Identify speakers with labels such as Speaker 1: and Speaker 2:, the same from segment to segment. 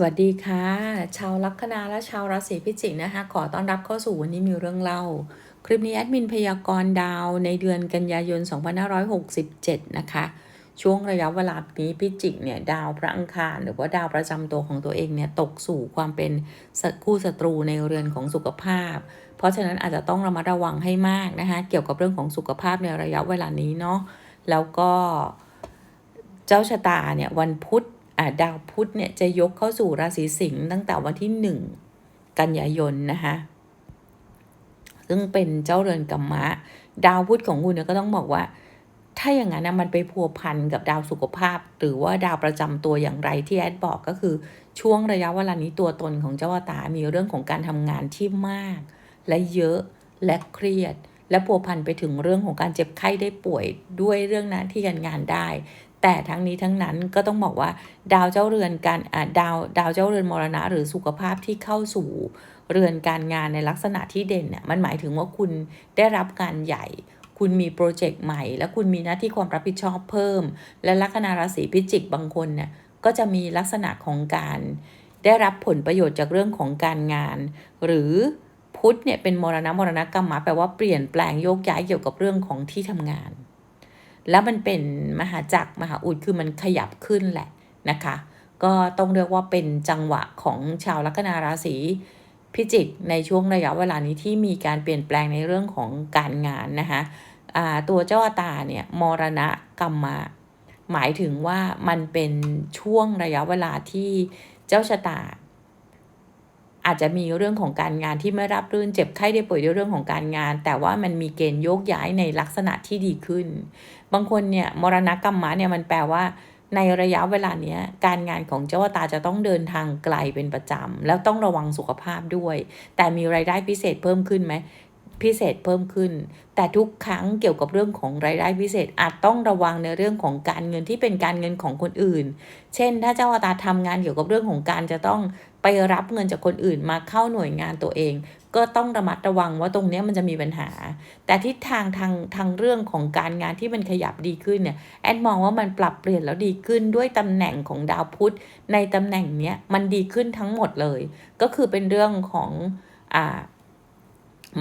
Speaker 1: สวัสดีค่ะ ชาวลัคนาและชาวราศีพิจิกนะคะ ขอต้อนรับเข้าสู่วันนี้มีเรื่องเล่า คลิปนี้แอดมินพยากรณ์ดาวในเดือนกันยายน 2567 นะคะ ช่วงระยะเวลานี้พิจิกเนี่ยดาวพระอังคารหรือว่าดาวประจำตัวของตัวเองเนี่ยตกสู่ความเป็นคู่ศัตรูในเรือนของสุขภาพ เพราะฉะนั้นอาจจะต้องระมัดระวังให้มากนะคะ เกี่ยวกับเรื่องของสุขภาพในระยะเวลานี้เนาะแล้วก็เจ้าชะตาเนี่ยวันพุธ ดาวพุธเนี่ยจะยกเข้าสู่ราศีสิงห์ตั้งแต่วันที่หนึ่งกันยายนนะคะซึ่งเป็นเจ้าเรือนกัมมะ ดาวพุธของคุณเนี่ยก็ต้องบอกว่า ถ้าอย่างนั้นนะมันไปพัวพันกับดาวสุขภาพ หรือว่าดาวประจำตัวอย่างไรที่แอดบอกก็คือช่วงระยะเวลานี้ตัวตนของเจ้าตามีเรื่องของการทำงานที่มาก และเยอะและเครียดและพัวพันไปถึงเรื่องของการเจ็บไข้ได้ป่วยด้วยเรื่องหน้าที่การงานได้ แต่ทั้งนี้ทั้งนั้นก็ต้องบอกว่าดาวเจ้าเรือนการดาวดาวเจ้าเรือนมรณะ หรือสุขภาพที่เข้าสู่เรือนการงานในลักษณะที่เด่นเนี่ยมันหมายถึงว่าคุณได้รับการใหญ่คุณมีโปรเจกต์ใหม่ และคุณมีหน้าที่ความรับผิดชอบเพิ่ม และลัคนาราศีพิจิกบางคนเนี่ยก็จะมีลักษณะของการ ได้รับผลประโยชน์จากเรื่องของการงาน หรือพุทธเนี่ยเป็นมรณะมรณะกรรมมาแปลว่าเปลี่ยนแปลงโยกย้ายเกี่ยวกับเรื่องของที่ทำงาน แล้วมันเป็นมหาจักรมหาอุดคือมันขยับขึ้นแหละนะคะ ก็ต้องเรียกว่าเป็นจังหวะของชาวลัคนาราศีพิจิกในช่วงระยะเวลานี้ที่มีการเปลี่ยนแปลงในเรื่องของการงานนะคะตัวเจ้าตาเนี่ยมรณะกรรมมาหมายถึงว่ามันเป็นช่วงระยะเวลาที่เจ้าชะตา อาจจะมีเรื่องของการงานที่ไม่รับรื่นเจ็บไข้ได้ป่วยด้วยเรื่องของการงาน แต่ว่ามันมีเกณฑ์โยกย้ายในลักษณะที่ดีขึ้น บางคนเนี่ยมรณกรรมมะเนี่ยมันแปลว่าในระยะเวลาเนี้ยการงานของเจ้าตาจะต้องเดินทางไกลเป็นประจำ แล้วต้องระวังสุขภาพด้วย แต่มีรายได้พิเศษเพิ่มขึ้นไหมพิเศษเพิ่มขึ้น แต่ทุกครั้งเกี่ยวกับเรื่องของรายได้พิเศษอาจต้องระวังในเรื่องของการเงินที่เป็นการเงินของคนอื่น เช่น ถ้าเจ้าตาทำงานเกี่ยวกับเรื่องของการจะต้อง ไปรับเงินจากคนอื่นมาเข้าหน่วยงานตัวเอง ก็ต้องระมัดระวังว่าตรงนี้มันจะมีปัญหา แต่ทิศทางทางทางเรื่องของการงานที่มันขยับดีขึ้นเนี่ยแอดมองว่ามันปรับเปลี่ยนแล้วดีขึ้นด้วยตำแหน่งของดาวพุธในตำแหน่งเนี้ยมันดีขึ้นทั้งหมดเลย ก็คือเป็นเรื่องของอ่า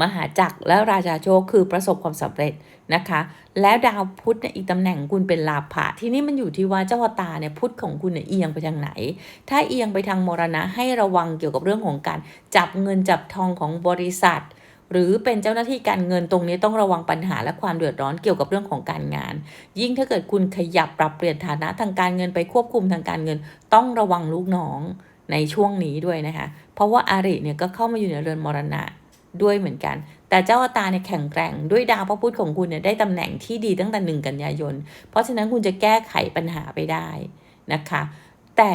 Speaker 1: มหาจักรและราชาโชคคือประสบความสำเร็จ นะคะ แล้วดาวพุธเนี่ยอีกตำแหน่งคุณเป็นลาภะที่นี้มันอยู่ที่ว่าเจ้าตาเนี่ยพุธของคุณเนี่ยเอียงไปทางไหน ถ้าเอียงไปทางมรณะให้ระวังเกี่ยวกับเรื่องของการจับเงินจับทองของบริษัท หรือเป็นเจ้าหน้าที่การเงินตรงนี้ต้องระวังปัญหาและความเดือดร้อนเกี่ยวกับเรื่องของการงาน ยิ่งถ้าเกิดคุณขยับปรับเปลี่ยนฐานะทางการเงินไปควบคุมทางการเงิน ต้องระวังลูกน้องในช่วงนี้ด้วยนะคะ เพราะว่าอาริเนี่ยก็เข้ามาอยู่ในเรือนมรณะ ด้วยเหมือนกัน แต่เจ้าตาเนี่ยแข็งแกร่งด้วยดาวพระพุธของคุณเนี่ยได้ตำแหน่งที่ดีตั้งแต่หนึ่งกันยายน เพราะฉะนั้นคุณจะแก้ไขปัญหาไปได้นะคะ แต่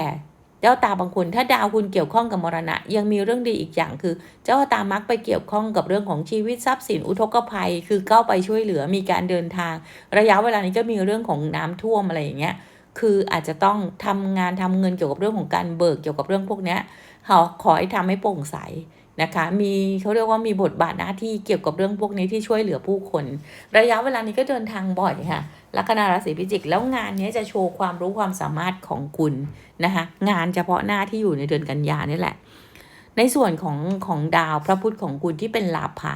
Speaker 1: เจ้าตาบางคนถ้าดาวคุณเกี่ยวข้องกับมรณะ ยังมีเรื่องดีอีกอย่างคือ เจ้าตามักไปเกี่ยวข้องกับเรื่องของชีวิตทรัพย์สินอุทกภัย คือเข้าไปช่วยเหลือมีการเดินทาง ระยะเวลานี้ก็มีเรื่องของน้ำท่วมอะไรอย่างเงี้ยคืออาจจะต้องทำงานทำเงินเกี่ยวกับเรื่องของการเบิกเกี่ยวกับเรื่องพวกนี้ขอขอให้ทำให้โปร่งใส นะคะมีเขาเรียกว่ามีบทบาทหน้าที่เกี่ยวกับเรื่องพวกนี้ที่ช่วยเหลือผู้คน ระยะเวลานี้ก็เดินทางบ่อยค่ะลัคนาราศีพิจิก แล้วงานนี้จะโชว์ความรู้ความสามารถของคุณนะคะงานเฉพาะหน้าที่อยู่ในเดือนกันยานี่แหละ ในส่วนของของดาวพระพุธของคุณที่เป็นลาภะ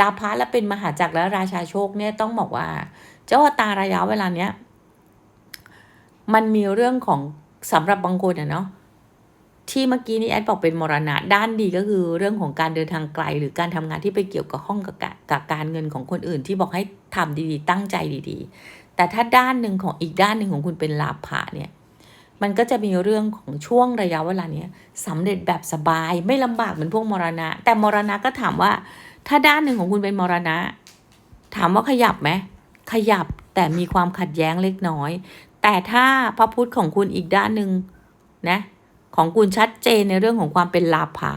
Speaker 1: ลาภะและเป็นมหาจักรและราชาโชคเนี่ยต้องบอกว่า เจ้าตาระยะเวลาเนี้ยมันมีเรื่องของสำหรับบางคนอะเนาะ ที่เมื่อกี้นี้แอดบอกเป็นมรณะด้านดีก็คือเรื่องของการเดินทางไกล หรือการทำงานที่ไปเกี่ยวกับห้องกับกับการเงินของคนอื่น ที่บอกให้ทำดีๆ ตั้งใจดีๆ แต่ถ้าด้านหนึ่งของอีกด้านหนึ่งของคุณเป็นลาภะเนี่ยมันก็จะมีเรื่องของช่วงระยะเวลาเนี้ยสำเร็จแบบสบายไม่ลำบากเหมือนพวกมรณะ แต่มรณะก็ถามว่า ถ้าด้านหนึ่งของคุณเป็นมรณะ ถามว่าขยับไหมขยับแต่มีความขัดแย้งเล็กน้อย แต่ถ้าพระพุทธของคุณอีกด้านหนึ่งนะ ของคุณชัดเจนในเรื่องของความเป็นลาภะ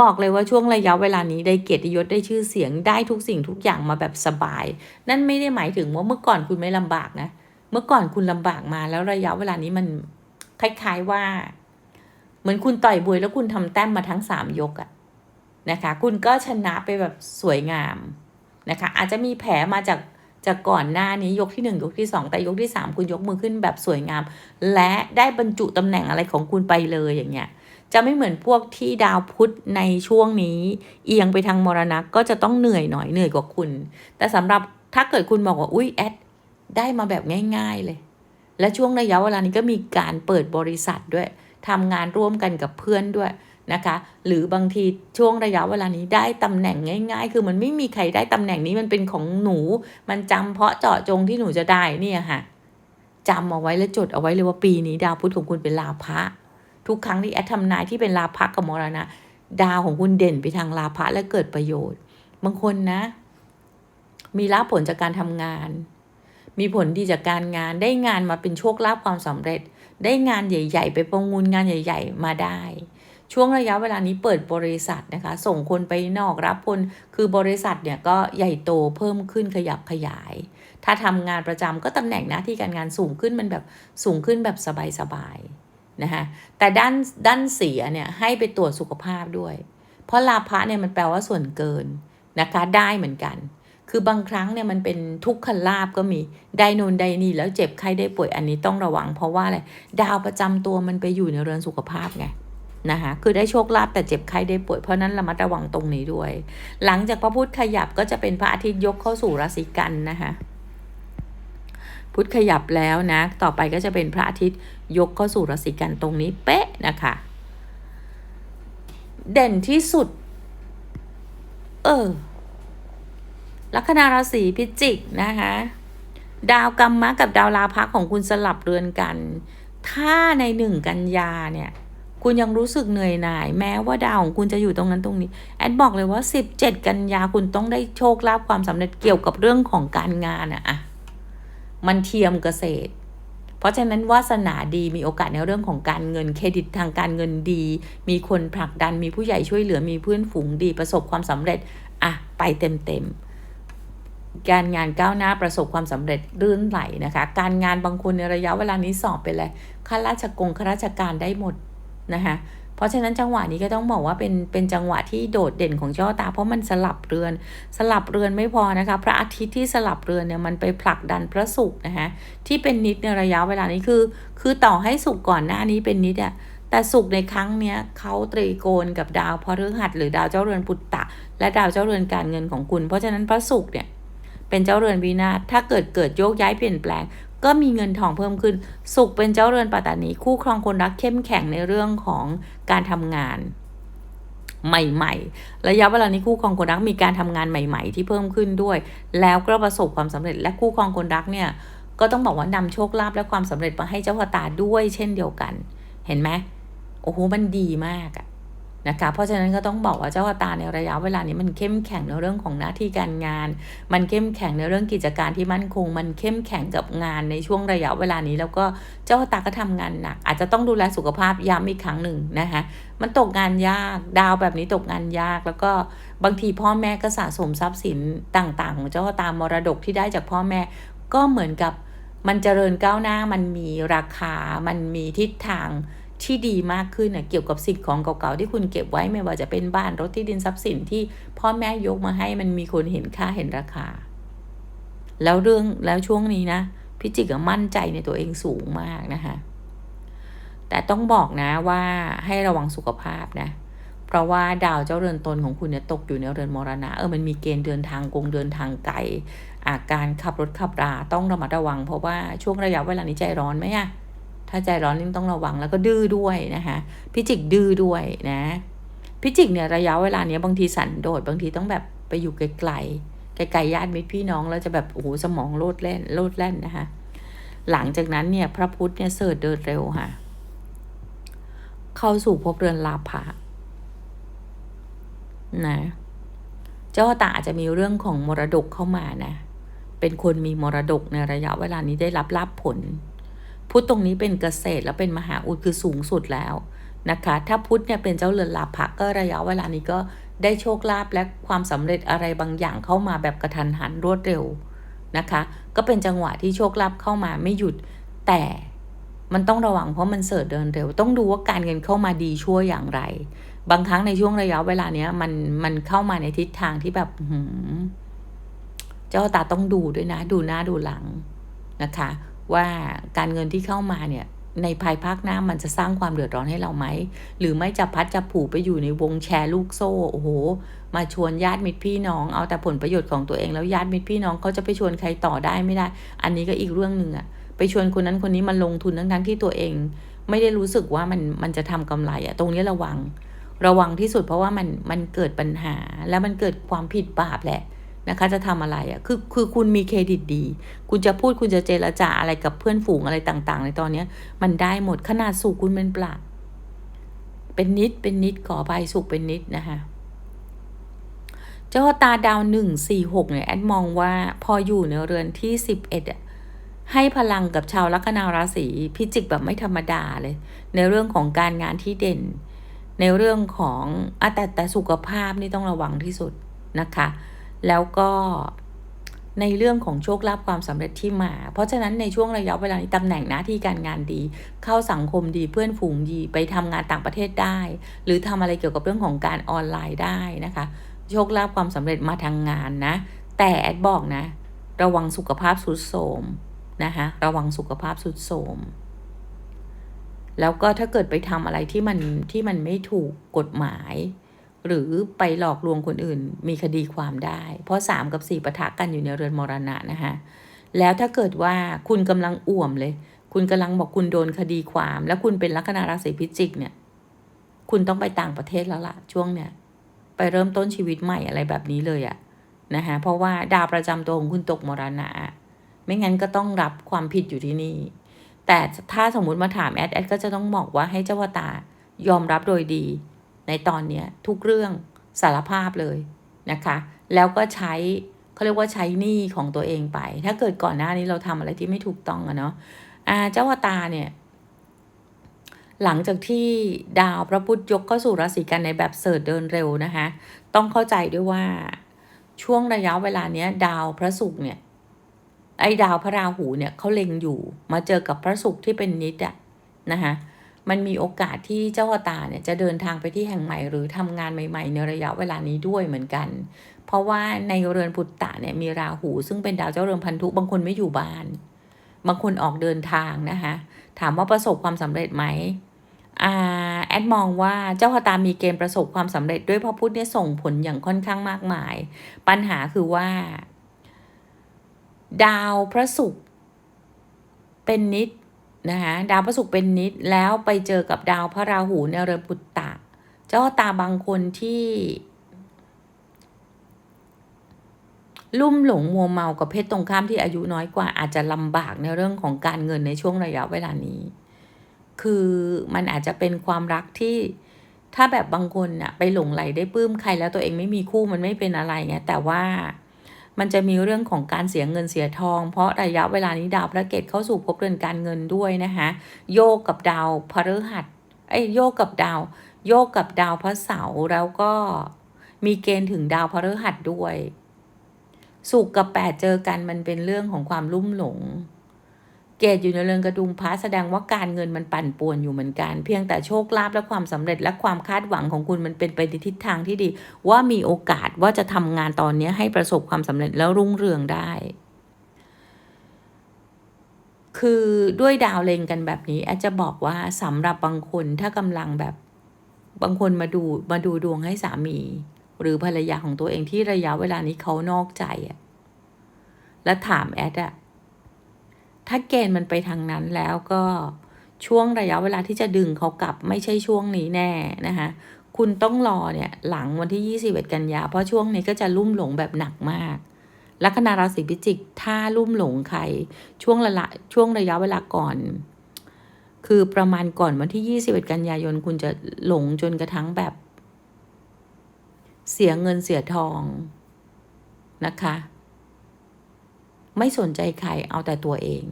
Speaker 1: บอกเลยว่าช่วงระยะเวลานี้ได้เกียรติยศได้ชื่อเสียงได้ทุกสิ่งทุกอย่างมาแบบสบาย นั่นไม่ได้หมายถึงว่าเมื่อก่อนคุณไม่ลำบากนะ เมื่อก่อนคุณลำบากมาแล้วระยะเวลานี้มันคล้ายๆว่า เหมือนคุณต่อยบวยแล้วคุณทำแต้มมาทั้งสามยกอะนะคะ คุณก็ชนะไปแบบสวยงามนะคะ อาจจะมีแผลมาจาก จากก่อนหน้านี้ยกที่ 1 ยกที่ 2 แต่ยกที่ 3 คุณยกมือขึ้นแบบสวยงาม และได้บรรจุตำแหน่งอะไรของคุณไปเลยอย่างเงี้ยจะไม่เหมือนพวกที่ดาวพุธในช่วงนี้ เอียงไปทางมรณะก็จะต้องเหนื่อยหน่อยเหนื่อยกว่าคุณ แต่สำหรับถ้าเกิดคุณบอกว่าอุ้ยแอดได้มาแบบง่าย ๆเลย และช่วงระยะเวลานี้ก็มีการเปิดบริษัทด้วยทำงานร่วมกันกับเพื่อนด้วย นะคะ หรือบางทีช่วงระยะเวลานี้ได้ตำแหน่งง่าย ๆ คือมันไม่มีใครได้ตำแหน่งนี้มันเป็นของหนู มันจำเพาะเจาะจงที่หนูจะได้เนี่ยค่ะจำเอาไว้และจดเอาไว้เลยว่าปีนี้ดาวพุธของคุณเป็นลาภะทุกครั้งที่แอดทำนายที่เป็นลาภะกับมรณะ ดาวของคุณเด่นไปทางลาภะและเกิดประโยชน์ บางคนนะ มีลาภผลจากการทำงาน มีผลดีจากการงานได้งานมาเป็นโชคลาภความสำเร็จ ได้งานใหญ่ ๆ ไปประมูลงานใหญ่ ๆ มาได้ ช่วงระยะเวลานี้เปิดบริษัทนะคะ ส่งคนไปนอกรับคนคือบริษัทเนี่ยก็ใหญ่โตเพิ่มขึ้นขยับขยาย ถ้าทำงานประจำก็ตำแหน่งหน้าที่การงานสูงขึ้นมันแบบสูงขึ้นแบบสบายๆนะคะแต่ด้านด้านเสียเนี่ยให้ไปตรวจสุขภาพด้วย เพราะลาภะเนี่ยมันแปลว่าส่วนเกินนะคะได้เหมือนกัน คือบางครั้งเนี่ยมันเป็นทุกขลาบก็มีได้นูนได้นี่แล้วเจ็บไข้ได้ป่วยอันนี้ต้องระวัง เพราะว่าอะไรดาวประจำตัวมันไปอยู่ในเรือนสุขภาพไง นะคะคือได้โชคลาภแต่เจ็บไข้ได้ป่วยเพราะนั้นระมัดระวังตรงนี้ด้วย หลังจากพระพุธขยับก็จะเป็นพระอาทิตย์ยกเข้าสู่ราศีกันนะคะพุธขยับแล้วนะ ต่อไปก็จะเป็นพระอาทิตย์ยกเข้าสู่ราศีกันตรงนี้เป๊ะนะคะ เด่นที่สุด เออลัคนาราศีพิจิกนะคะดาวกรรมะกับดาวลาภะของคุณสลับเรือนกัน ถ้าในหนึ่งกันยาเนี่ย คุณยังรู้สึกเหนื่อยหน่าย แม้ว่าดาวของคุณจะอยู่ตรงนั้นตรงนี้ แอดบอกเลยว่า 17 กันยาคุณต้องได้โชคลาภความสำเร็จเกี่ยวกับเรื่องของการงานอะมันเทียมเกษตร เพราะฉะนั้นวาสนาดีมีโอกาสในเรื่องของการเงินเครดิตทางการเงินดี มีคนผลักดันมีผู้ใหญ่ช่วยเหลือมีเพื่อนฝูงดีประสบความสำเร็จอะไปเต็มเต็มการงานก้าวหน้าประสบความสำเร็จรื่นไหลนะคะ การงานบางคนในระยะเวลานี้สอบไปเลยข้าราชกงข้าราชการได้หมด นะคะเพราะฉะนั้นจังหวะนี้ก็ต้องบอกว่าเป็นเป็นจังหวะที่โดดเด่นของเจ้าตา เพราะมันสลับเรือน สลับเรือนไม่พอนะคะ พระอาทิตย์ที่สลับเรือนเนี่ยมันไปผลักดันพระศุกร์นะคะที่เป็นนิดในระยะเวลานี้คือ คือต่อให้ศุกร์ก่อนหน้านี้เป็นนิดอะแต่ศุกร์ในครั้งเนี้ยเขาตรีโกณกับดาวพฤหัสหรือดาวเจ้าเรือนปุตตะ และดาวเจ้าเรือนการเงินของคุณ เพราะฉะนั้นพระศุกร์เนี่ยเป็นเจ้าเรือนวินาถ้าเกิดเกิดโยกย้ายเปลี่ยนแปลง ก็มีเงินทองเพิ่มขึ้น สุขเป็นเจ้าเรือนปัตตานีคู่ครองคนรักเข้มแข็งในเรื่องของการทำงานใหม่ๆ ระยะเวลานี้คู่ครองคนรักมีการทำงานใหม่ ๆ ที่เพิ่มขึ้นด้วย แล้วก็ประสบความสำเร็จและคู่ครองคนรักเนี่ยก็ต้องบอกว่านำโชคลาภและความสำเร็จมาให้เจ้าชะตาด้วยเช่นเดียวกัน เห็นไหมโอ้โหมันดีมากอะ นะคะเพราะฉะนั้นก็ต้องบอกว่าเจ้าตาในระยะเวลานี้มันเข้มแข็งในเรื่องของหน้าที่การงาน มันเข้มแข็งในเรื่องกิจการที่มั่นคง มันเข้มแข็งกับงานในช่วงระยะเวลานี้ แล้วก็เจ้าตาก็ทำงานหนัก อาจจะต้องดูแลสุขภาพย้ำอีกครั้งหนึ่งนะคะมันตกงานยากดาวแบบนี้ตกงานยาก แล้วก็บางทีพ่อแม่ก็สะสมทรัพย์สินต่างๆ ของเจ้าตามรดกที่ได้จากพ่อแม่ก็เหมือนกับมันเจริญก้าวหน้ามันมีราคา มันมีทิศทาง ที่ดีมากขึ้นนะเกี่ยวกับสิ่งของเก่าๆที่คุณเก็บไว้ไม่ว่าจะเป็นบ้านรถที่ดินทรัพย์สินที่พ่อแม่ยกมาให้มันมีคนเห็นค่าเห็นราคา แล้วเรื่องแล้วช่วงนี้นะพิจิกมั่นใจในตัวเองสูงมากนะคะแต่ต้องบอกนะว่าให้ระวังสุขภาพนะ เพราะว่าดาวเจ้าเรือนตนของคุณเนี่ยตกอยู่ในเรือนมรณะเออมันมีเกณฑ์เดินทางกงเดินทางไกลอาการขับรถขับราต้องระมัดระวัง เพราะว่าช่วงระยะเวลานี้ใจร้อนไหมอะ ถ้าใจร้อนนี่ต้องระวังแล้วก็ดื้อด้วยนะคะพิจิกดื้อด้วยนะพิจิกเนี่ยระยะเวลาเนี้ยบางทีสันโดษบางทีต้องแบบไปอยู่ไกลๆไกลๆญาติมิตรพี่น้องแล้วจะแบบโอ้โหสมองโลดเล่นโลดแล่นนะคะหลังจากนั้นเนี่ยพระพุทธเนี่ยเสิร์ชเดินเร็วค่ะ เข้าสู่ภพเรือนลาภะนะเจ้าตาอาจจะมีเรื่องของมรดกเข้ามานะ เป็นคนมีมรดกในระยะเวลานี้ได้รับรับผล พุธตรงนี้เป็นเกษตรแล้วเป็นมหาอุดคือสูงสุดแล้วนะคะ ถ้าพุธเนี่ยเป็นเจ้าเรือนลาภะก็ระยะเวลานี้ก็ได้โชคลาภและความสำเร็จอะไรบางอย่างเข้ามาแบบกระทันหันรวดเร็วนะคะ ก็เป็นจังหวะที่โชคลาภเข้ามาไม่หยุดแต่มันต้องระวังเพราะมันเสิร์ชเดินเร็ว ต้องดูว่าการเงินเข้ามาดีชั่วอย่างไร บางครั้งในช่วงระยะเวลาเนี้ยมันมันเข้ามาในทิศทางที่แบบหืมเจ้าตาต้องดูด้วยนะ ดูหน้าดูหลังนะคะ ว่าการเงินที่เข้ามาเนี่ยในภายภาคหน้ามันจะสร้างความเดือดร้อนให้เราไหม หรือไม่จะพัดจะผูกไปอยู่ในวงแชร์ลูกโซ่ โอ้โห มาชวนญาติมิตรพี่น้อง เอาแต่ผลประโยชน์ของตัวเองแล้วญาติมิตรพี่น้องเขาจะไปชวนใครต่อได้ไม่ได้ อันนี้ก็อีกเรื่องหนึ่งอะไปชวนคนนั้นคนนี้มาลงทุนทั้งทั้งที่ตัวเอง ไม่ได้รู้สึกว่ามันมันจะทำกำไรอะตรงนี้ระวัง ระวังที่สุดเพราะว่ามันมันเกิดปัญหาแล้วมันเกิดความผิดบาปแหละ นะคะจะทำอะไรอะ่ะคือคือคุณมีเครดิตดี คุณจะพูดคุณจะเจรจาอะไรกับเพื่อนฝูงอะไรต่างๆ ในตอนเนี้ย มันได้หมดขนาดสุขคุณเป็นปลาเป็นนิดเป็นนิดขอไปสุขเป็นนิดนะคะเจ้าตาดาวหนึ่งสี่หกเนี่ยแอดมองว่าพออยู่ในเรือนที่สิบเอ็ดอะให้พลังกับชาวลัคนาราศีพิจิกแบบไม่ธรรมดาเลย ในเรื่องของการงานที่เด่น ในเรื่องของอะแต่แต่สุขภาพนี่ต้องระวังที่สุดนะคะ แล้วก็ในเรื่องของโชคลาภความสำเร็จที่มา เพราะฉะนั้นในช่วงระยะเวลานี้ตำแหน่งหน้าที่การงานดี เข้าสังคมดีเพื่อนฝูงดีไปทำงานต่างประเทศได้ หรือทำอะไรเกี่ยวกับเรื่องของการออนไลน์ได้นะคะ โชคลาภความสำเร็จมาทางงานนะ แต่แอดบอกนะ ระวังสุขภาพสุดโทรมนะคะระวังสุขภาพสุดโทรมแล้วก็ถ้าเกิดไปทำอะไรที่มันที่มันไม่ถูกกฎหมาย หรือไปหลอกลวงคนอื่นมีคดีความได้ เพราะ 3 กับ 4ปะทะกันอยู่ในเรือนมรณะนะคะแล้วถ้าเกิดว่าคุณกำลังอ่วมเลย คุณกำลังบอกคุณโดนคดีความ แล้วคุณเป็นลัคนาราศีพิจิกเนี่ย คุณต้องไปต่างประเทศแล้วล่ะ ช่วงเนี้ยไปเริ่มต้นชีวิตใหม่อะไรแบบนี้เลยอะนะคะเพราะว่าดาวประจำตัวของคุณตกมรณะ ไม่งั้นก็ต้องรับความผิดอยู่ที่นี่ แต่ถ้าสมมุติมาถามแอดแอดก็จะต้องบอกว่าให้เจ้าวตายอมรับโดยดี ในตอนนี้ทุกเรื่องสารภาพเลยนะคะ แล้วก็ใช้เขาเรียกว่าใช้หนี้ของตัวเองไป ถ้าเกิดก่อนหน้านี้เราทำอะไรที่ไม่ถูกต้องอะเนาะอาเจ้าวตาเนี่ย หลังจากที่ดาวพระพุธยกเข้าสู่ราศีกันในแบบเสิร์ชเดินเร็วนะคะ ต้องเข้าใจด้วยว่าช่วงระยะเวลาเนี้ย ดาวพระศุกร์เนี่ย ไอ้ดาวพระราหูเนี่ยเขาเล็งอยู่มาเจอกับพระศุกร์ที่เป็นนิดอะนะคะ มันมีโอกาสที่เจ้าตาเนี่ยจะเดินทางไปที่แห่งใหม่ หรือทำงานใหม่ ๆ ในระยะเวลานี้ด้วยเหมือนกัน เพราะว่าในเรือนปุตตะเนี่ยมีราหู ซึ่งเป็นดาวเจ้าเรือนพันธุบางคนไม่อยู่บ้าน บางคนออกเดินทางนะคะถามว่าประสบความสำเร็จไหมอาแอดมองว่าเจ้าชะตามีเกณฑ์ประสบความสำเร็จด้วยพระพุธเนี่ยส่งผลอย่างค่อนข้างมากมาย ปัญหาคือว่า ดาวพระศุกร์เป็นนิด นะคะดาวพระศุกร์เป็นนิดแล้วไปเจอกับดาวพระราหูในเรือนปุตตะ เจ้าตาบางคนที่ ลุ่มหลงมัวเมากับเพศตรงข้ามที่อายุน้อยกว่า อาจจะลำบากในเรื่องของการเงินในช่วงระยะเวลานี้ คือมันอาจจะเป็นความรักที่ถ้าแบบบางคนอะไปหลงไหลได้ปลื้มใครแล้วตัวเองไม่มีคู่มันไม่เป็นอะไรไงแต่ว่า มันจะมีเรื่องของการเสียเงินเสียทอง เพราะระยะเวลานี้ดาวพระเกตเข้าสู่ภพเรือนการเงินด้วยนะคะโยกกับดาวพฤหัสไอ้โยกกับดาว โยกกับดาวพระเสาร์แล้วก็มีเกณฑ์ถึงดาวพฤหัสด้วยสุกกับแปดเจอกันมันเป็นเรื่องของความลุ่มหลง เกตอยู่ในเรือนกระดุมพระแสดงว่าการเงินมันปั่นป่วนอยู่เหมือนกัน เพียงแต่โชคลาภและความสำเร็จและความคาดหวังของคุณมันเป็นไปในทิศทางที่ดี ว่ามีโอกาสว่าจะทำงานตอนนี้ให้ประสบความสำเร็จแล้วรุ่งเรืองได้คือด้วยดาวเลงกันแบบนี้อาจจะบอกว่าสำหรับบางคนถ้ากำลังแบบบางคนมาดูมาดูดวงให้สามี หรือภรรยาของตัวเองที่ระยะเวลานี้เขานอกใจอะแล้วถามแอดอะ ถ้าเกณฑ์มันไปทางนั้นแล้วก็ช่วงระยะเวลาที่จะดึงเขากลับไม่ใช่ช่วงนี้แน่นะคะคุณต้องรอเนี่ยหลังวันที่ 21 กันยา เพราะช่วงนี้ก็จะลุ่มหลงแบบหนักมาก ลัคนาราศีพิจิก ถ้าลุ่มหลงใคร ช่วงระละช่วงระยะเวลาก่อน คือประมาณก่อนวันที่ 21 กันยายน คุณจะหลงจนกระทั่งแบบ เสียเงินเสียทองนะคะ ไม่สนใจใครเอาแต่ตัวเอง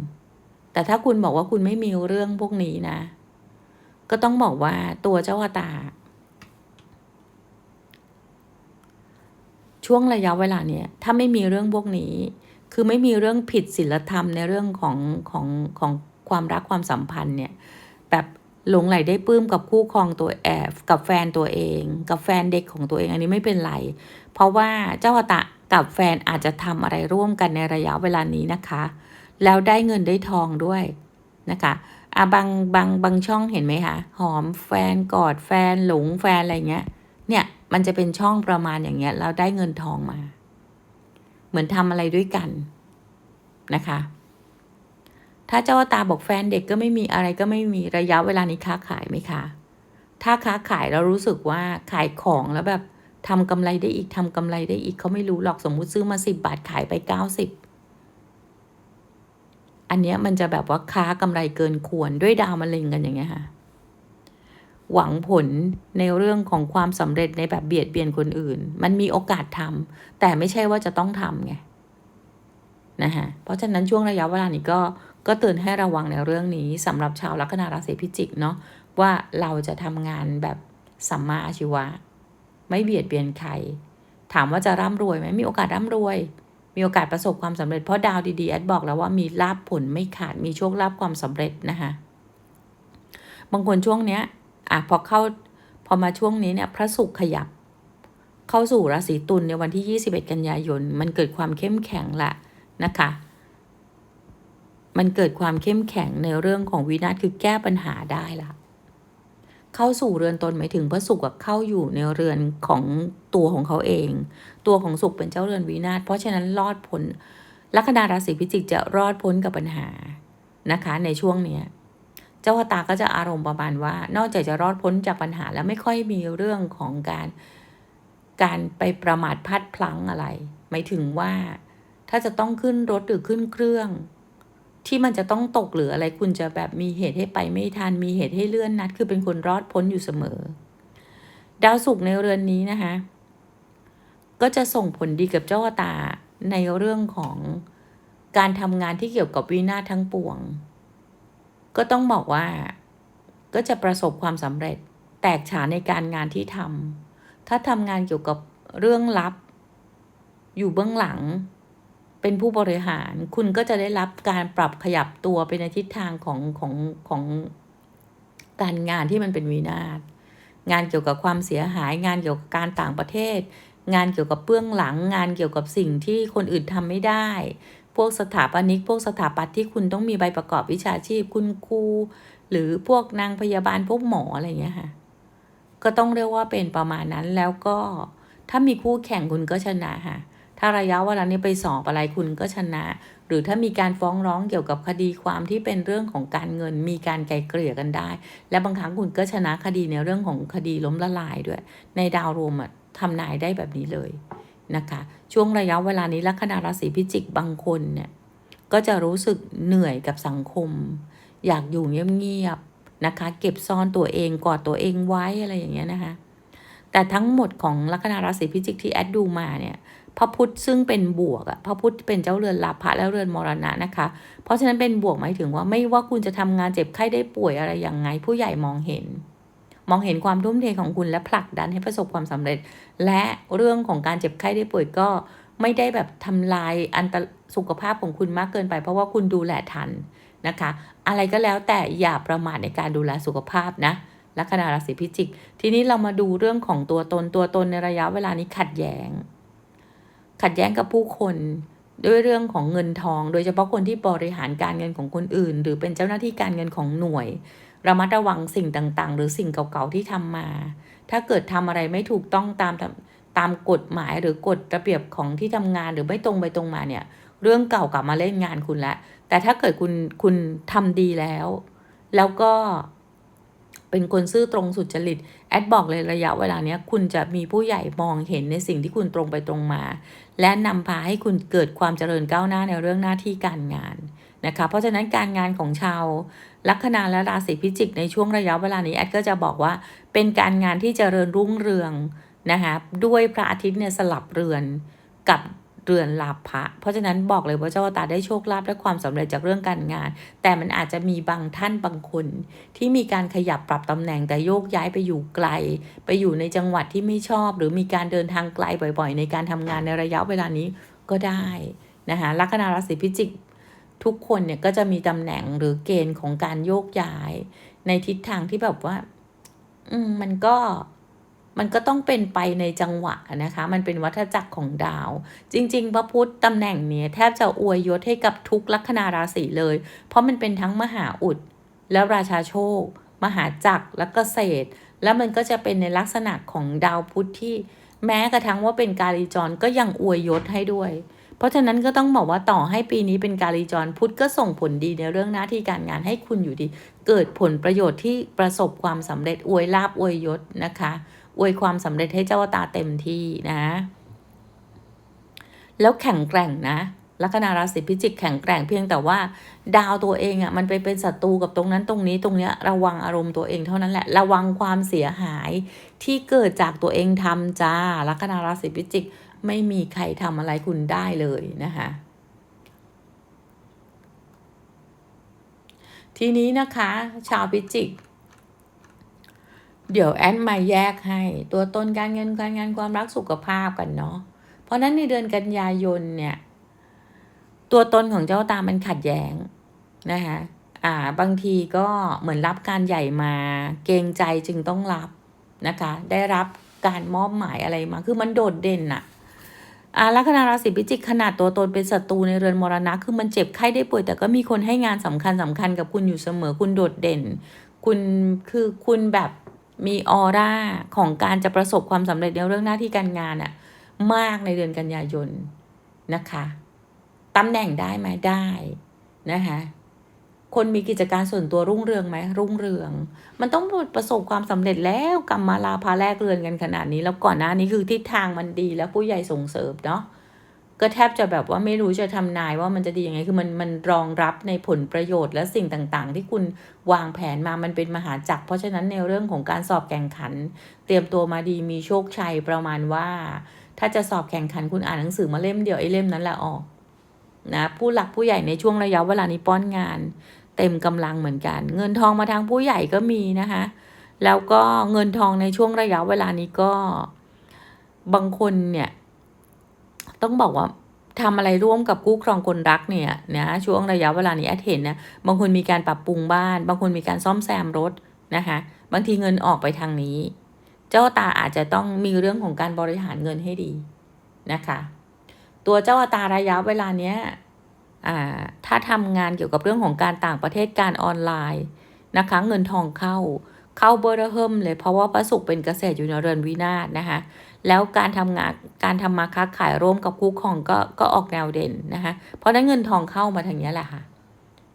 Speaker 1: แต่ถ้าคุณบอกว่าคุณไม่มีเรื่องพวกนี้นะ ก็ต้องบอกว่าตัวเจ้าตา ช่วงระยะเวลาเนี้ยถ้าไม่มีเรื่องพวกนี้ คือไม่มีเรื่องผิดศีลธรรมในเรื่องของของของความรักความสัมพันธ์เนี่ย แบบหลงไหลได้ปลื้มกับคู่ครองตัวแอบกับแฟนตัวเอง กับแฟนเด็กของตัวเอง อันนี้ไม่เป็นไร เพราะว่าเจ้าตา กับแฟนอาจจะทำอะไรร่วมกันในระยะเวลานี้นะคะ แล้วได้เงินได้ทองด้วยนะคะอะบางบางบางช่องเห็นไหมคะหอมแฟนกอดแฟนหลงแฟนอะไรเงี้ยเนี่ยมันจะเป็นช่องประมาณอย่างเงี้ยแล้วได้เงินทองมา เหมือนทำอะไรด้วยกันนะคะ ถ้าเจ้าตาบอกแฟนเด็กก็ไม่มีอะไรก็ไม่มีระยะเวลานี้ค้าขายไหมคะถ้าค้าขายเรารู้สึกว่าขายของแล้วแบบ ทำกำไรได้อีกทำกำไรได้อีกเขาไม่รู้หรอกสมมุติซื้อมาสิบบาทขายไปเก้าสิบอันเนี้ยมันจะแบบว่าค้ากำไรเกินควรด้วยดาวมะเร็งกันอย่างเงี้ยค่ะ หวังผลในเรื่องของความสำเร็จในแบบเบียดเบียนคนอื่น มันมีโอกาสทำแต่ไม่ใช่ว่าจะต้องทำไงนะคะเพราะฉะนั้นช่วงระยะเวลานี้ก็ก็เตือนให้ระวังในเรื่องนี้สำหรับชาวลัคนาราศีพิจิกเนาะว่าเราจะทำงานแบบสัมมาอาชีวะ ไม่เบียดเบียนใคร ถามว่าจะร่ำรวยไหมมีโอกาสร่ำรวย มีโอกาสประสบความสำเร็จเพราะดาวดีๆแอดบอกแล้วว่ามีลาบผลไม่ขาดมีโชคลาภความสำเร็จนะคะบางคนช่วงเนี้ยอะพอเข้าพอมาช่วงนี้เนี่ยพระศุกร์ขยับ เข้าสู่ราศีตุลในวันที่ 21 กันยายน มันเกิดความเข้มแข็งละนะคะ มันเกิดความเข้มแข็งในเรื่องของวินาศคือแก้ปัญหาได้ละ เข้าสู่เรือนตนหมายถึงพระศุขกร์เข้าอยู่ในเรือนของตัวของเขาเอง ตัวของศุกร์เป็นเจ้าเรือนวินาศเพราะฉะนั้นรอดพ้นลัคนาราศีพิจิกจะรอดพ้นกับปัญหานะคะ ในช่วงเนี้ยเจ้าตาก็จะอารมณ์ประมาณว่า นอกจากจะรอดพ้นจากปัญหาแล้วไม่ค่อยมีเรื่องของการการไปประมาทพลัดพลั้งอะไร หมายถึงว่า ถ้าจะต้องขึ้นรถหรือขึ้นเครื่อง ที่มันจะต้องตกหรืออะไรคุณจะแบบมีเหตุให้ไปไม่ทัน มีเหตุให้เลื่อนนัด คือเป็นคนรอดพ้นอยู่เสมอ ดาวศุกร์ในเรือนนี้นะคะ ก็จะส่งผลดีกับเจ้าตาในเรื่องของการทำงานที่เกี่ยวกับวินาศทั้งปวง ก็ต้องบอกว่าก็จะประสบความสำเร็จแตกฉานในการงานที่ทำถ้าทำงานเกี่ยวกับเรื่องลับ อยู่เบื้องหลัง เป็นผู้บริหาร คุณก็จะได้รับการปรับขยับตัวไปในทิศทางของของของการงานที่มันเป็นวินาศงานเกี่ยวกับความเสียหาย งานเกี่ยวกับการต่างประเทศ งานเกี่ยวกับเบื้องหลัง งานเกี่ยวกับสิ่งที่คนอื่นทำไม่ได้ พวกสถาปนิก พวกสถาปัตย์ที่คุณต้องมีใบประกอบวิชาชีพ คุณครูหรือพวกนางพยาบาลพวกหมออะไรเงี้ยค่ะ ก็ต้องเรียกว่าเป็นประมาณนั้นแล้วก็ถ้ามีคู่แข่งคุณก็ชนะค่ะ ถ้าระยะเวลานี้ไปสอบอะไรคุณก็ชนะ หรือถ้ามีการฟ้องร้องเกี่ยวกับคดีความที่เป็นเรื่องของการเงิน มีการไกลเกลี่ยกันได้ และบางครั้งคุณก็ชนะคดีในเรื่องของคดีล้มละลายด้วย ในดาวรวมอะทำนายได้แบบนี้เลยนะคะ ช่วงระยะเวลานี้ลัคนาราศีพิจิกบางคนเนี่ยก็จะรู้สึกเหนื่อยกับสังคม อยากอยู่เงียบๆนะคะ เก็บซ่อนตัวเองกอดตัวเองไว้อะไรอย่างเงี้ยนะคะแต่ทั้งหมดของลัคนาราศีพิจิกที่แอดดูมาเนี่ย พระพุทธซึ่งเป็นบวกอะพระพุทธเป็นเจ้าเรือนลาภะและเรือนมรณะนะคะ เพราะฉะนั้นเป็นบวกหมายถึงว่าไม่ว่าคุณจะทำงานเจ็บไข้ได้ป่วยอะไรอย่างไง ผู้ใหญ่มองเห็น มองเห็นความทุ่มเทของคุณและผลักดันให้ประสบความสำเร็จ และเรื่องของการเจ็บไข้ได้ป่วยก็ไม่ได้แบบทำลายอันตสุขภาพของคุณมากเกินไป เพราะว่าคุณดูแลทันนะคะ อะไรก็แล้วแต่อย่าประมาทในการดูแลสุขภาพนะลัคนาราศีพิจิก ทีนี้เรามาดูเรื่องของตัวตนตัวตนในระยะเวลานี้ขัดแย้ง ขัดแย้งกับผู้คนด้วยเรื่องของเงินทอง โดยเฉพาะคนที่บริหารการเงินของคนอื่น หรือเป็นเจ้าหน้าที่การเงินของหน่วย ระมัดระวังสิ่งต่างๆ หรือสิ่งเก่าๆที่ทำมา ถ้าเกิดทำอะไรไม่ถูกต้องตามตามกฎหมายหรือกฎระเบียบของที่ทำงานหรือไม่ตรงไปตรงมาเนี่ย เรื่องเก่ากลับมาเล่นงานคุณละแต่ถ้าเกิดคุณคุณทำดีแล้ว แล้วก็ เป็นคนซื่อตรงสุจริต แอดบอกเลยระยะเวลาเนี้ยคุณจะมีผู้ใหญ่มองเห็นในสิ่งที่คุณตรงไปตรงมา และนำพาให้คุณเกิดความเจริญก้าวหน้าในเรื่องหน้าที่การงานนะคะ เพราะฉะนั้นการงานของชาวลัคนาและราศีพิจิกในช่วงระยะเวลานี้แอดก็จะบอกว่าเป็นการงานที่เจริญรุ่งเรืองนะคะด้วยพระอาทิตย์เนี่ยสลับเรือนกับ เรือนลาภะเพราะฉะนั้นบอกเลยว่าเจ้าตาได้โชคลาภและความสำเร็จจากเรื่องการงาน แต่มันอาจจะมีบางท่านบางคนที่มีการขยับปรับตำแหน่งแต่โยกย้ายไปอยู่ไกล ไปอยู่ในจังหวัดที่ไม่ชอบ หรือมีการเดินทางไกลบ่อย ๆ ในการทำงานในระยะเวลานี้ก็ได้นะคะลัคนาราศีพิจิกทุกคนเนี่ยก็จะมีตำแหน่งหรือเกณฑ์ของการโยกย้าย ในทิศทางที่แบบว่า อืมมันก็ มันก็ต้องเป็นไปในจังหวะนะคะ มันเป็นวัฏจักรของดาว จริง ๆ พระพุธตำแหน่งเนี้ยแทบจะอวยยศให้กับทุกลัคนาราศีเลย เพราะมันเป็นทั้งมหาอุด แล้วราชาโชค มหาจักรและเกษตรแล้วมันก็จะเป็นในลักษณะของดาวพุธที่ แม้กระทั่งว่าเป็นกาลีจรก็ยังอวยยศให้ด้วยเพราะฉะนั้นก็ต้องบอกว่าต่อให้ปีนี้เป็นกาลีจรพุธก็ส่งผลดีในเรื่องหน้าที่การงานให้คุณอยู่ดี เกิดผลประโยชน์ที่ประสบความสำเร็จอวยลาบอวยยศนะคะ อวยความสำเร็จให้เจ้าตาเต็มที่นะ แล้วแข็งแกร่งนะลัคนาราศีพิจิกแข็งแกร่งเพียงแต่ว่า ดาวตัวเองอะ่ะมันไปเป็นศัตรูกับตรงนั้นตรงนี้ตรงเนี้ยระวังอารมณ์ตัวเองเท่านั้นแหละ ระวังความเสียหายที่เกิดจากตัวเองทำจ้าลัคนาราศีพิจิกไม่มีใครทำอะไรคุณได้เลยนะคะทีนี้นะคะ ชาวพิจิก เดี๋ยวแอนมาแยกให้ตัวตนการเงินการงานความรักสุขภาพกันเนาะเพราะนั้นในเดือนกันยายนเนี่ย ตัวตนของเจ้าตามันขัดแย้งนะคะอ่าบางทีก็เหมือนรับการใหญ่มาเกรงใจจึงต้องรับนะคะ ได้รับการมอบหมายอะไรมา คือมันโดดเด่นอะอ่าลัคนาราศีพิจิกขนาดตัวตนเป็นศัตรูในเรือนมรณะ คือมันเจ็บไข้ได้ป่วย แต่ก็มีคนให้งานสำคัญสำคัญกับคุณอยู่เสมอคุณโดดเด่น คุณคือคุณแบบ มีออร่าของการจะประสบความสำเร็จในเรื่องหน้าที่การงานอะมากในเดือนกันยายนนะคะตำแหน่งได้ไหมได้นะคะคนมีกิจการส่วนตัวรุ่งเรืองไหมรุ่งเรือง มันต้องประสบความสำเร็จแล้วกรรมมาลาพาแลกเรือนกันขนาดนี้ แล้วก่อนหน้านี้คือทิศทางมันดีแล้วผู้ใหญ่ส่งเสริมเนาะ ก็แทบจะแบบว่าไม่รู้จะทำนายว่ามันจะดียังไง คือมันมันรองรับในผลประโยชน์และสิ่งต่างๆ ที่คุณวางแผนมา มันเป็นมหาจักร เพราะฉะนั้นในเรื่องของการสอบแข่งขัน เตรียมตัวมาดีมีโชคชัยประมาณว่า ถ้าจะสอบแข่งขันคุณอ่านหนังสือมาเล่มเดียวไอ้เล่มนั้นแหละออกนะผู้หลักผู้ใหญ่ในช่วงระยะเวลานี้ป้อนงาน เต็มกำลังเหมือนกัน เงินทองมาทางผู้ใหญ่ก็มีนะคะแล้วก็เงินทองในช่วงระยะเวลานี้ก็บางคนเนี่ย ต้องบอกว่าทำอะไรร่วมกับคู่ครองคนรักเนี่ยนะช่วงระยะเวลานี้แอดเห็นนะบางคนมีการปรับปรุงบ้าน บางคนมีการซ่อมแซมรถนะคะบางทีเงินออกไปทางนี้ เจ้าตาอาจจะต้องมีเรื่องของการบริหารเงินให้ดีนะคะ ตัวเจ้าตาระยะเวลาเนี้ยถ้าทำงานเกี่ยวกับเรื่องของการต่างประเทศการออนไลน์นะคะเงินทองเข้าเข้าเบอร์เฮิมเลยเพราะว่าพระศุกร์เป็นเกษตรอยู่ในเรือนวินาศนะคะ แล้วการทำงานการทำมาค้าขายร่วมกับคู่ครองก็ก็ออกแนวเด่นนะคะเพราะนั้นเงินทองเข้ามาทางนี้แหละค่ะ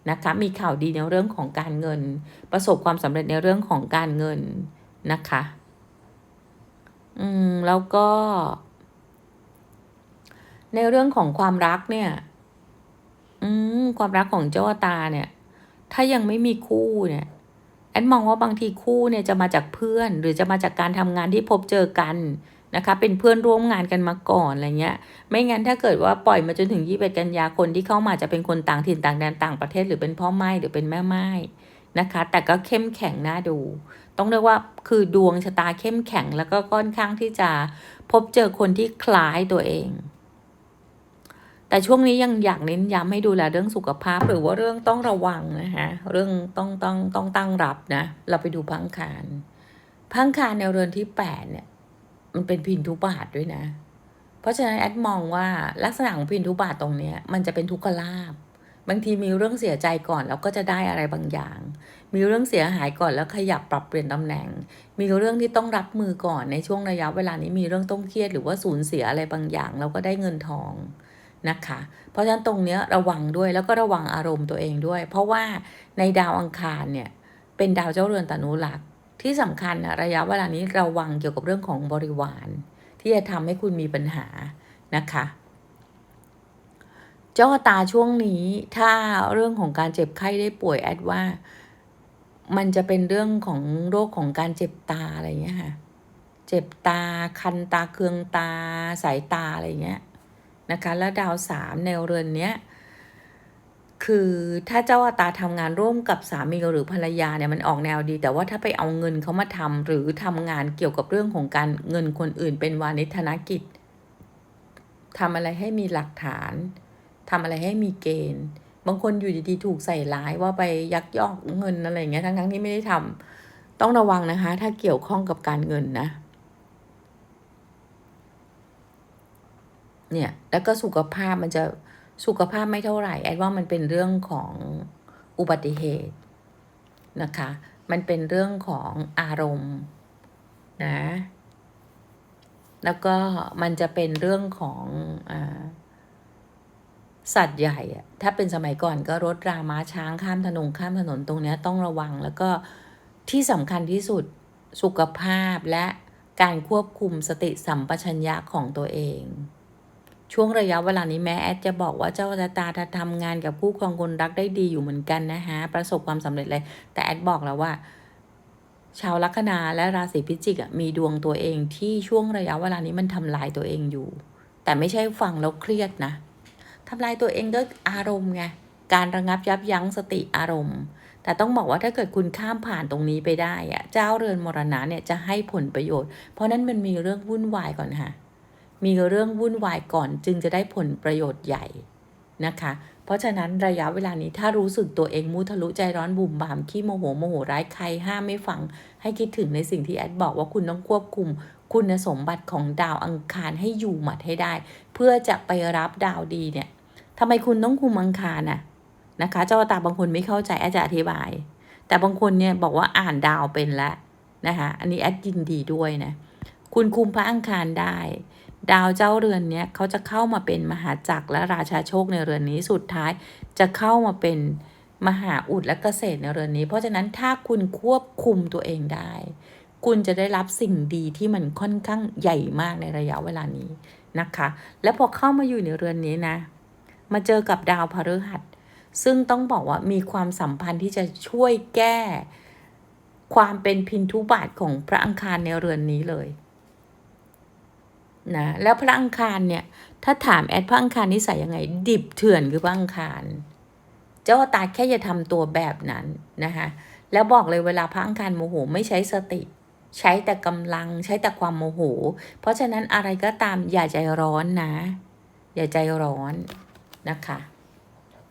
Speaker 1: นะคะมีข่าวดีในเรื่องของการเงิน ประสบความสำเร็จในเรื่องของการเงินนะคะอืมแล้วก็ ในเรื่องของความรักเนี่ย อืมความรักของเจ้าตาเนี่ย ถ้ายังไม่มีคู่เนี่ยแอนมองว่าบางทีคู่เนี่ยจะมาจากเพื่อน หรือจะมาจากการทำงานที่พบเจอกัน นะคะ เป็นเพื่อนร่วมงานกันมาก่อนอะไรเงี้ย ไม่งั้นถ้าเกิดว่าปล่อยมาจนถึงยี่สิบกันยาคนที่เข้ามาจะเป็นคนต่างถิ่นต่างแดนต่างประเทศหรือเป็นพ่อไม้หรือเป็นแม่ไม้นะคะ แต่ก็เข้มแข็งน่าดู ต้องเรียกว่าคือดวงชะตาเข้มแข็งแล้วก็ค่อนข้างที่จะพบเจอคนที่คล้ายตัวเองแต่ช่วงนี้ยังอยากเน้นย้ำให้ดูแลเรื่องสุขภาพ หรือว่าเรื่องต้องระวังนะคะเรื่องต้องต้องต้องตั้งรับนะ เราไปดูพังคารพังคารในเรือนที่แปดเนี่ย มันเป็นพินทุบาทด้วยนะ เพราะฉะนั้นแอดมองว่าลักษณะของพินทุบาทตรงเนี้ยมันจะเป็นทุกขลาบบางทีมีเรื่องเสียใจก่อนแล้วก็จะได้อะไรบางอย่าง มีเรื่องเสียหายก่อนแล้วขยับปรับเปลี่ยนตำแหน่ง มีเรื่องที่ต้องรับมือก่อนในช่วงระยะเวลานี้มีเรื่องต้องเครียดหรือว่าสูญเสียอะไรบางอย่างแล้วก็ได้เงินทองนะคะ เพราะฉะนั้นตรงเนี้ยระวังด้วยแล้วก็ระวังอารมณ์ตัวเองด้วย เพราะว่าในดาวอังคารเนี่ยเป็นดาวเจ้าเรือนตนุรักษ์ ที่สำคัญนะระยะเวลานี้ระวังเกี่ยวกับเรื่องของบริวาร ที่จะทำให้คุณมีปัญหานะคะ เจ้าตาช่วงนี้ถ้าเรื่องของการเจ็บไข้ได้ป่วยแอดว่า มันจะเป็นเรื่องของโรคของการเจ็บตาอะไรเงี้ยค่ะเจ็บตาคันตาเคืองตาสายตาอะไรเงี้ยนะคะ แล้วดาวสามในเรือนเนี้ย คือถ้าเจ้าอัตาทำงานร่วมกับสามีหรือภรรยาเนี่ยมันออกแนวดี แต่ว่าถ้าไปเอาเงินเขามาทำหรือทำงานเกี่ยวกับเรื่องของการเงินคนอื่น เป็นวานิธนกิจทำอะไรให้มีหลักฐานทำอะไรให้มีเกณฑ์ บางคนอยู่ดีๆถูกใส่ร้ายว่าไปยักยอกเงินอะไรเงี้ยทั้งๆที่ไม่ได้ทำต้องระวังนะคะ ถ้าเกี่ยวข้องกับการเงินนะ เนี่ยแล้วก็สุขภาพมันจะ สุขภาพไม่เท่าไหร่แอดว่ามันเป็นเรื่องของอุบัติเหตุนะคะ มันเป็นเรื่องของอารมณ์นะ แล้วก็มันจะเป็นเรื่องของอสัตว์ใหญ่อะถ้าเป็นสมัยก่อนก็รถราม้าช้างข้ามถนนข้ามถนนตรงนี้ต้องระวัง แล้วก็ที่สำคัญที่สุดสุขภาพและการควบคุมสติสัมปชัญญะของตัวเอง ช่วงระยะเวลานี้แม้แอดจะบอกว่าเจ้าชะตาจะทำงานกับคู่ครองคนรักได้ดีอยู่เหมือนกันนะฮะประสบความสำเร็จเลย แต่แอดบอกแล้วว่า ชาวลัคนาและราศีพิจิกอะมีดวงตัวเองที่ช่วงระยะเวลานี้มันทำลายตัวเองอยู่ แต่ไม่ใช่ฟังแล้วเครียดนะทำลายตัวเองด้วยอารมณ์ไงการระงับยับยั้งสติอารมณ์ แต่ต้องบอกว่าถ้าเกิดคุณข้ามผ่านตรงนี้ไปได้อะเจ้าเรือนมรณะเนี่ยจะให้ผลประโยชน์ เพราะนั้นมันมีเรื่องวุ่นวายก่อนค่ะ มีเรื่องวุ่นวายก่อนจึงจะได้ผลประโยชน์ใหญ่นะคะ เพราะฉะนั้นระยะเวลานี้ถ้ารู้สึกตัวเองมุทะลุใจร้อนบุ่มบามขี้โมโหโมโหร้ายใครห้ามไม่ฟัง ให้คิดถึงในสิ่งที่แอดบอกว่าคุณต้องควบคุม คุณสมบัติของดาวอังคารให้อยู่หมัดให้ได้ เพื่อจะไปรับดาวดีเนี่ยทำไมคุณต้องคุมอังคารน่ะนะคะ เจ้าตาบางคนไม่เข้าใจแอดจะอธิบาย แต่บางคนเนี่ยบอกว่าอ่านดาวเป็นแล้วนะคะ อันนี้แอดยินดีด้วยนะ คุณคุมพระอังคารได้ ดาวเจ้าเรือนเนี้ยเขาจะเข้ามาเป็นมหาจักรและราชาโชคในเรือนนี้สุดท้าย จะเข้ามาเป็นมหาอุดและเกษตรในเรือนนี้ เพราะฉะนั้นถ้าคุณควบคุมตัวเองได้ คุณจะได้รับสิ่งดีที่มันค่อนข้างใหญ่มากในระยะเวลานี้นะคะ แล้วพอเข้ามาอยู่ในเรือนนี้นะ มาเจอกับดาวพฤหัส ซึ่งต้องบอกว่ามีความสัมพันธ์ที่จะช่วยแก้ ความเป็นพินทุบาทของพระอังคารในเรือนนี้เลย นะแล้วพระอังคารเนี่ยถ้าถามแอดพระอังคารนิสัยยังไง ดิบเถื่อนคือพระอังคารเจ้าตาแค่อย่าทำตัวแบบนั้นนะคะแล้วบอกเลยเวลาพระอังคารโมโหไม่ใช้สติ ใช้แต่กำลังใช้แต่ความโมโห เพราะฉะนั้นอะไรก็ตามอย่าใจร้อนนะ อย่าใจร้อนนะคะ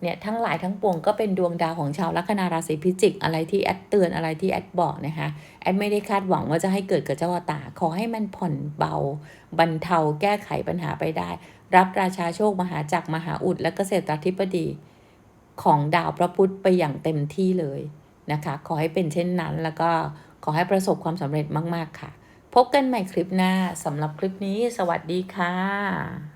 Speaker 1: เนี่ยทั้งหลายทั้งปวงก็เป็นดวงดาวของชาวลัคนาราศีพิจิก อะไรที่แอดเตือนอะไรที่แอดบอกนะคะแอดไม่ได้คาดหวังว่าจะให้เกิดกับเจ้าตา ขอให้มันผ่อนเบา บรรเทาแก้ไขปัญหาไปได้ รับราชาโชคมหาจักรมหาอุดและเกษตรธิบดีของดาวพระพุธไปอย่างเต็มที่เลยนะคะ ขอให้เป็นเช่นนั้นแล้วก็ขอให้ประสบความสำเร็จมาก ๆ ค่ะ พบกันใหม่คลิปหน้าสำหรับคลิปนี้ สวัสดีค่ะ